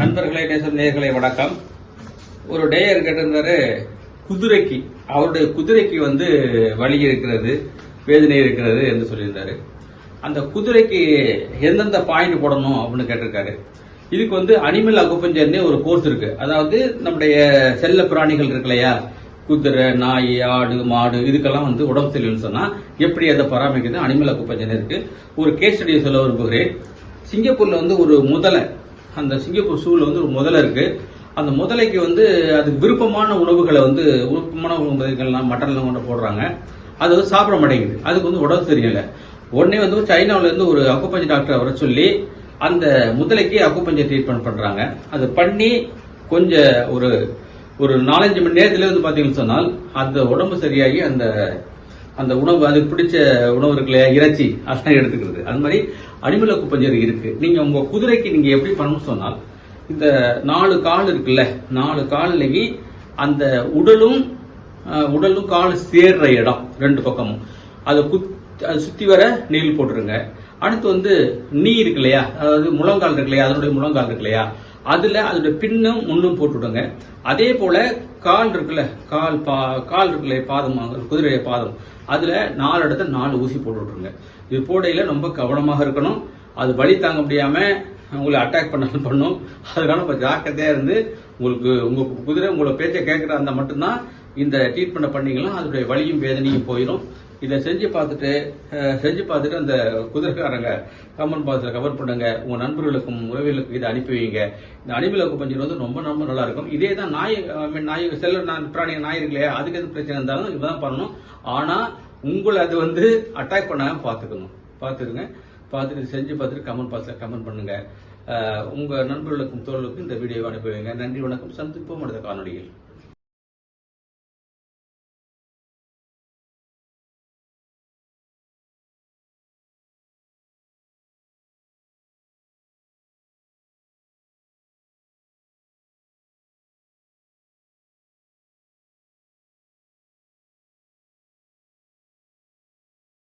நண்பர்களே நேசம் நேயர்களே வணக்கம். ஒரு டேயர் கேட்டிருந்தாரு குதிரைக்கு. அவருடைய குதிரைக்கு வந்து வலி இருக்கிறது வேதனை இருக்கிறது என்று சொல்லியிருந்தாரு. அந்த குதிரைக்கு எந்தெந்த பாயிண்ட் போடணும் அப்படின்னு கேட்டிருக்காரு. இதுக்கு வந்து அனிமல் அகுப்பஞ்சர்னே ஒரு கோர்ஸ் இருக்கு. அதாவது நம்முடைய செல்ல பிராணிகள் இருக்கு இல்லையா? குதிரை நாய் ஆடு மாடு இதுக்கெல்லாம் வந்து உடம்பு சரியில்லைன்னு சொன்னா எப்படி அதை பராமரிக்கிறது? அனிமல் அக்குப்பஞ்சன் இருக்கு. ஒரு கேஸ் ஸ்டடியை சொல்ல விரும்புகிறேன். சிங்கப்பூர்ல வந்து ஒரு முதலை அந்த சிங்கப்பூர் ஷூவில் வந்து ஒரு முதலை இருக்கு. அந்த முதலைக்கு வந்து அதுக்கு விருப்பமான உணவுகளை வந்து விருப்பமான உணவுகள்லாம் மட்டன்லாம் கொண்டு போடுறாங்க. அது வந்து சாப்பிட மாட்டேங்குது. அதுக்கு வந்து உடம்பு சரியில்லை. உடனே வந்து சைனாவிலேருந்து ஒரு அக்குப்பஞ்சு டாக்டர் வர சொல்லி அந்த முதலைக்கு அக்குப்பஞ்சர் ட்ரீட்மெண்ட் பண்ணுறாங்க அது பண்ணி கொஞ்சம் ஒரு ஒரு நாலஞ்சு மணி நேரத்துல வந்து பார்த்தீங்கன்னு சொன்னால் அந்த உடம்பு சரியாகி அந்த அந்த உணவு அதுக்கு பிடிச்ச உணவு இருக்கு இல்லையா இறைச்சி அதெல்லாம் எடுத்துக்கிறது. அது மாதிரி அனிமல் குப்பஞ்சேரி இருக்கு. நீங்க உங்க குதிரைக்கு நீங்க எப்படி பண்ணணும்னு சொன்னால் இந்த நாலு கால் இருக்குல்ல நாலு கால்லைக்கு அந்த உடலும் உடலும் கால் சேர்ற இடம் ரெண்டு பக்கமும். அதை குத் அதை சுத்தி வர நெயில் போட்டுருங்க. அடுத்து வந்து நீ இருக்கு இல்லையா அதாவது முழங்கால் இருக்கு இல்லையா அதனுடைய முழங்கால் இருக்கு இல்லையா அதுல அதோட பின்னும் முன்னும் போட்டுவிடுங்க அதே போல கால் இருக்குல்ல கால் பா கால் இருக்குல்ல பாதம் குதிரைய பாதம். அதுல நாலு இடத்துல நாலு ஊசி போட்டு விட்ருங்க இது போடையில ரொம்ப கவனமாக இருக்கணும். அது வலி தாங்க முடியாம உங்களை அட்டாக் பண்ணாலும் பண்ணும். அதுக்கான இப்போ ஜாக்கிரதையா இருந்து உங்களுக்கு உங்க குதிரை உங்களை பேச்சை கேட்கற அந்த மட்டும்தான் இந்த ட்ரீட்மெண்ட் பண்ணீங்கன்னா அதோடைய வலியும் வேதனையும் போயிடும் இதை செஞ்சு பார்த்துட்டு செஞ்சு பார்த்துட்டு அந்த குதிரைக்காரங்க கமெண்ட் பாக்ஸில் கவர் பண்ணுங்க. உங்க நண்பர்களுக்கும் உறவிகளுக்கும் இதை அனுப்பி வைங்க. இந்த அனிமலுக்கு பஞ்சர் வந்து ரொம்ப ரொம்ப நல்லா இருக்கும். இதே தான் நாய் ஐ மீன் நாய் செல்ல நான் பிராணி நாய் இருக்கு இல்லையா அதுக்கு எது பிரச்சனை இருந்தாலும் இதுதான் பண்ணணும். ஆனா உங்களை அது வந்து அட்டாக் பண்ணாம பார்த்துக்கணும். பார்த்துருங்க பார்த்துட்டு செஞ்சு பார்த்துட்டு கமெண்ட் பாக்ஸில் கமெண்ட் பண்ணுங்க. உங்கள் நண்பர்களுக்கும் தோழர்களுக்கும் இந்த வீடியோவை அனுப்பி வைங்க. நன்றி வணக்கம். சந்திப்போம் அடுத்த காணொலியில்